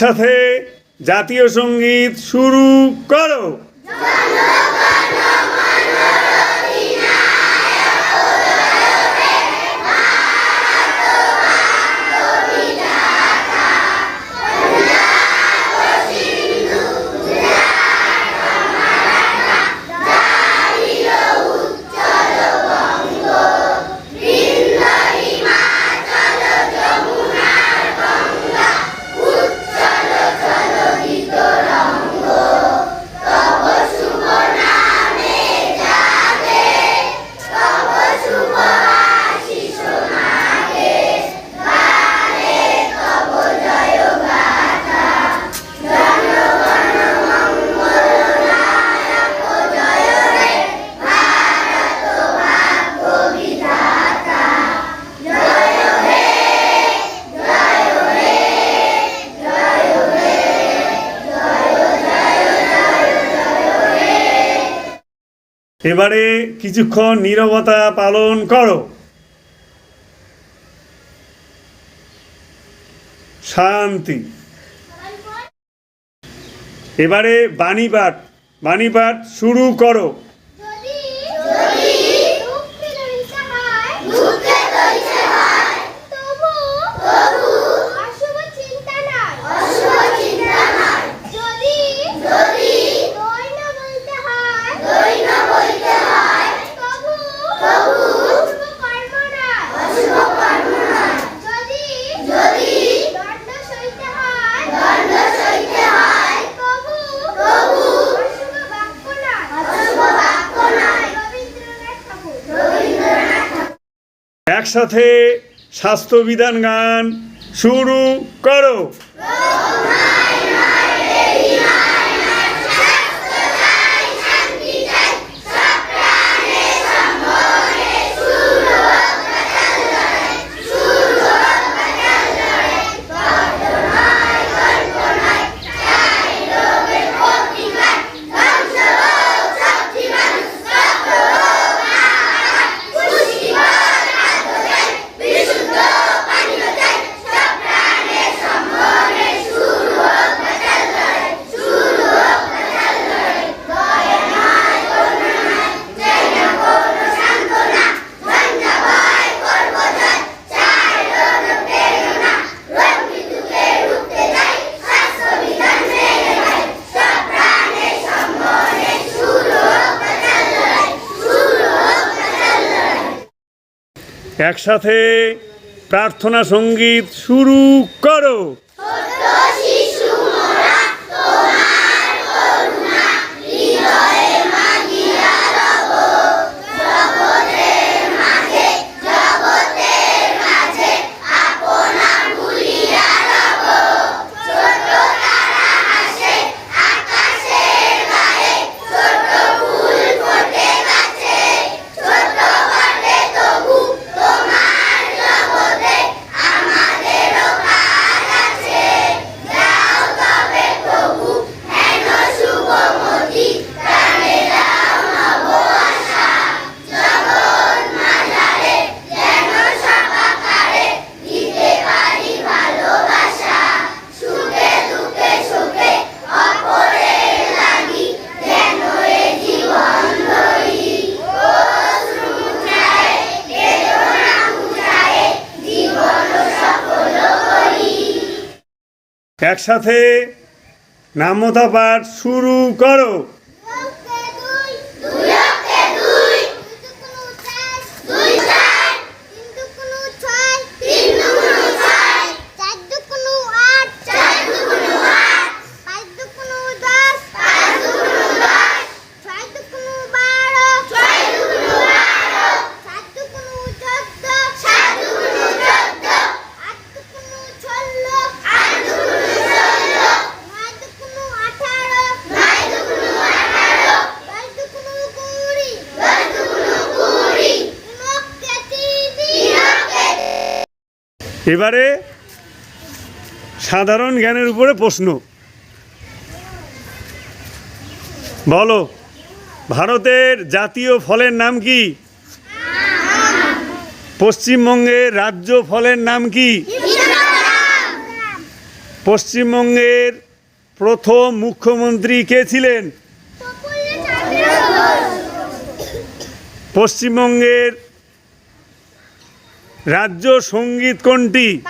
একসাথে জাতীয় সংগীত শুরু করো। এবারে কিছুক্ষণ নীরবতা পালন করো। শান্তি। এবারে বাণী পাঠ বাণী পাঠ শুরু করো যদি যদি দুঃখে দরিদ্র হয় দুঃখে দরিদ্র হয় তবু তবু অশুভ চিন্তা নাই অশুভ চিন্তা নাই যদি যদি দৈন বলতে হয় দৈন বলতে হয় তবু তবু অশুভ কর্ম নাই অশুভ কর্ম নাই যদি যদি দণ্ড সইতে হয় দণ্ড সইতে হয় তবু তবু অশুভ বাক্য নাই অশুভ বাক্য নাই রবীন্দ্রনাথ ঠাকুর রবীন্দ্রনাথ ঠাকুর একসাথে স্বাস্থ্যবিধান গান শুরু করো। একসাথে প্রার্থনা সংগীত শুরু করো। একসাথে নামতা পাঠ শুরু করো। এবারে সাধারণ জ্ঞানের উপরে প্রশ্ন। বলো, ভারতের জাতীয় ফলের নাম কি? পশ্চিমবঙ্গের রাজ্য ফলের নাম কি? পশ্চিমবঙ্গের প্রথম মুখ্যমন্ত্রী কে ছিলেন? পশ্চিমবঙ্গের রাজ্য সংগীত কোনটি?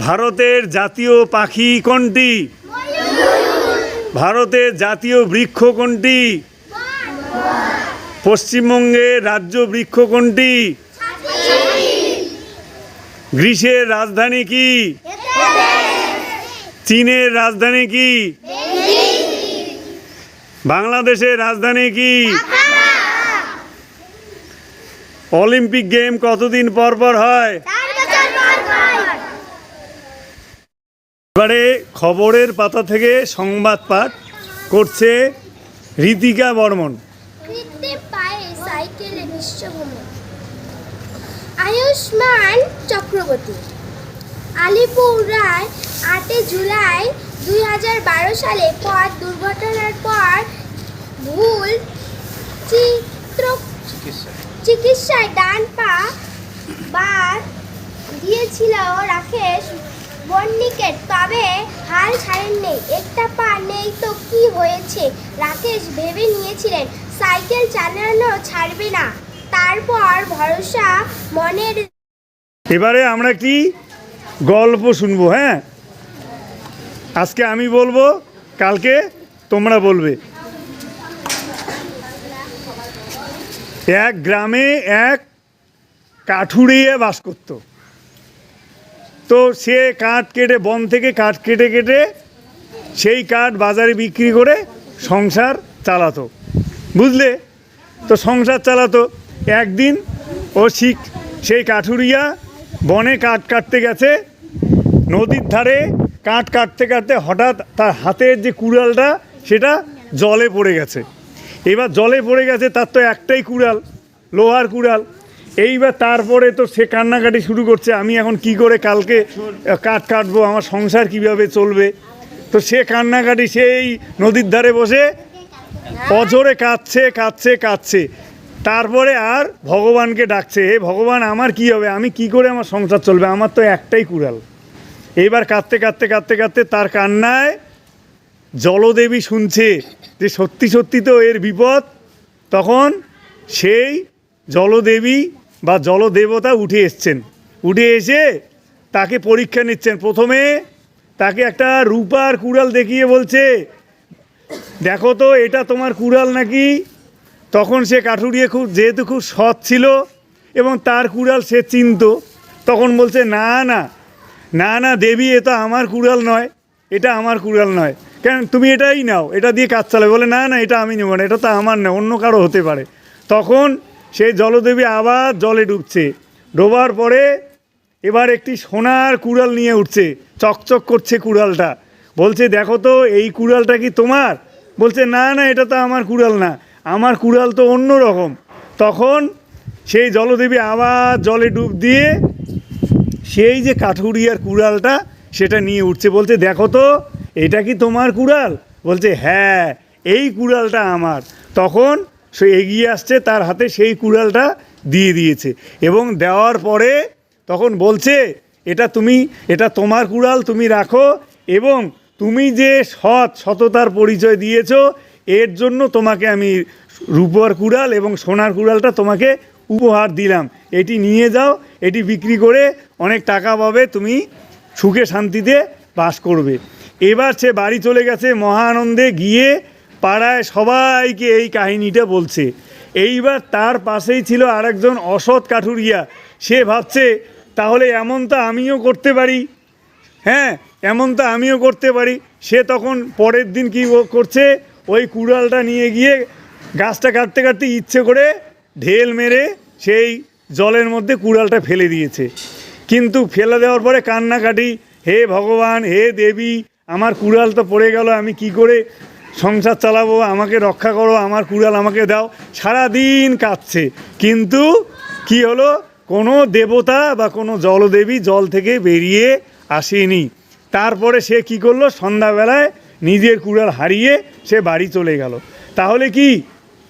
ভারতের জাতীয় পাখি কোনটি? ভারতের জাতীয় বৃক্ষ কোনটি? পশ্চিমবঙ্গের রাজ্য বৃক্ষ কোনটি? গ্রীসের রাজধানী কি? চীনের রাজধানী কি? বাংলাদেশের রাজধানী কি? অলিম্পিক গেম কতদিন পর পর হয়? এবারে খবরের পাতা থেকে সংবাদ পাঠ করছে রীতিকা বর্মন। আয়ুষ্মান চক্রবর্তী। আলিপুরায় আটই জুলাই দুই হাজার বারো সালে পথ দুর্ঘটনার পর ভুল চিকিৎসায় ডান পা বাদ দিয়েছিল রাকেশ বন্নিকের তবে হাল ছাড়েননি। একটা পা নেই তো কি হয়েছে? রাকেশ ভেবে নিয়েছিলেন, সাইকেল চালানো ছাড়বে না। তারপর ভরসা মনের এবারে আমরা কি গল্প শুনব হ্যাঁ? আজকে আমি বলব, কালকে তোমরা বলবে। এক গ্রামে এক কাঠুরিয়ে বাস করত। তো সে কাঠ কেটে, বন থেকে কাঠ কেটে কেটে সেই কাঠ বাজারে বিক্রি করে সংসার চালাতো। বুঝলে? তো সংসার চালাতো। একদিন ও শিখ, সেই কাঠুরিয়া বনে কাঠ কাটতে গেছে। নদীর ধারে কাঠ কাটতে কাটতে হঠাৎ তার হাতের যে কুড়ালটা, সেটা জলে পড়ে গেছে। এবার জলে পড়ে গেছে, তার তো একটাই কুড়াল, লোহার কুড়াল। এইবার তারপরে তো সে কান্নাকাটি শুরু করছে, আমি এখন কি করে কালকে কাঠ কাটবো, আমার সংসার কীভাবে চলবে? তো সে কান্নাকাটি সেই নদীর ধারে বসে অজরে কাঁদছে কাঁদছে কাঁদছে। তারপরে আর ভগবানকে ডাকছে, হে ভগবান, আমার কি হবে? আমি কি করে আমার সংসার চলবে? আমার তো একটাই কুড়াল। এবার কাঁদতে কাঁদতে কাঁদতে কাঁদতে তার কান্নায় জলদেবী শুনছে যে সত্যি সত্যি তো এর বিপদ, তখন সেই জলদেবী বা জলদেবতা উঠে এসছেন। উঠে এসে তাকে পরীক্ষা নিচ্ছেন। প্রথমে তাকে একটা রূপার কুড়াল দেখিয়ে বলছে, দেখো তো, এটা তোমার কুড়াল নাকি? তখন সে কাঠুরিয়ে খুব, যেহেতু খুব সৎ ছিল এবং তার কুড়াল সে চিনত, তখন বলছে, না না না না, দেবী এটা আমার কুড়াল নয়। এটা আমার কুড়াল নয়। কেন? তুমি এটাই নাও। এটা দিয়ে কাজ চালাবে। বলে, না না, এটা আমি নেব না। এটা তো আমার না, অন্য কারও হতে পারে। তখন সেই জলদেবী আবার জলে ডুবছে। ডোবার পরে এবার একটি সোনার কুড়াল নিয়ে উঠছে। চকচক করছে কুড়ালটা। বলছে, দেখো তো, এই কুড়ালটা কি তোমার? বলছে, না না, এটা তো আমার কুড়াল না। আমার কুড়াল তো অন্য রকম। তখন সেই জলদেবী আবার জলে ডুব দিয়ে সেই যে কাঠুরিয়ার কুড়ালটা সেটা নিয়ে উঠছে, বলছে, দেখো তো, এটা কি তোমার কুড়াল? বলছে হ্যাঁ এই কুড়ালটা আমার। তখন সে এগিয়ে আসছে, তার হাতে সেই কুড়ালটা দিয়ে দিয়েছে এবং দেওয়ার পরে তখন বলছে, এটা তুমি, এটা তোমার কুড়াল, তুমি রাখো এবং তুমি যে সৎ সততার পরিচয় দিয়েছ, এর জন্য তোমাকে আমি রূপোর কুড়াল এবং সোনার কুড়ালটা তোমাকে উপহার দিলাম। এটি নিয়ে যাও, এটি বিক্রি করে অনেক টাকা পাবে, তুমি সুখে শান্তিতে বাস করবে। এবার সে বাড়ি চলে গেছে মহানন্দে গিয়ে পাড়ায় সবাইকে এই কাহিনীটা বলছে। এইবার তার পাশেই ছিল আরেকজন অসৎ কাঠুরিয়া। সে ভাবছে, তাহলে এমন তো আমিও করতে পারি? হ্যাঁ এমন তো আমিও করতে পারি। সে তখন পরের দিন কি করছে? ওই কুড়ালটা নিয়ে গিয়ে গাছটা কাটতে কাটতে ইচ্ছে করে ঢেল মেরে সেই জলের মধ্যে কুড়ালটা ফেলে দিয়েছে। কিন্তু ফেলে দেওয়ার পরে কান্নাকাটি, হে ভগবান, হে দেবী, আমার কুড়াল তো পড়ে গেল, আমি কি করে সংসার চালাবো? আমাকে রক্ষা করো, আমার কুড়াল আমাকে দাও। সারাদিন কাঁদছে। কিন্তু কি হলো? কোনো দেবতা বা কোনো জলদেবী জল থেকে বেরিয়ে আসেনি। তারপরে সে কি করল? সন্ধ্যাবেলায় নিজের কুড়াল হারিয়ে সে বাড়ি চলে গেল। তাহলে কি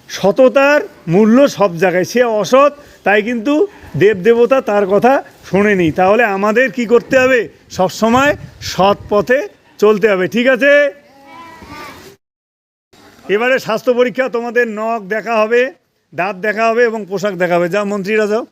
সততার মূল্য সব জায়গায়? সে অসৎ, তাই কিন্তু দেবদেবতা তার কথা শোনেনি তাহলে আমাদের কি করতে হবে? সব সময় সৎ পথে চলতে হবে, ঠিক আছে? এবারে স্বাস্থ্য পরীক্ষা, তোমাদের নখ দেখা হবে, দাঁত দেখা হবে এবং পোশাক দেখা হবে। যা মন্ত্রীরা যাও।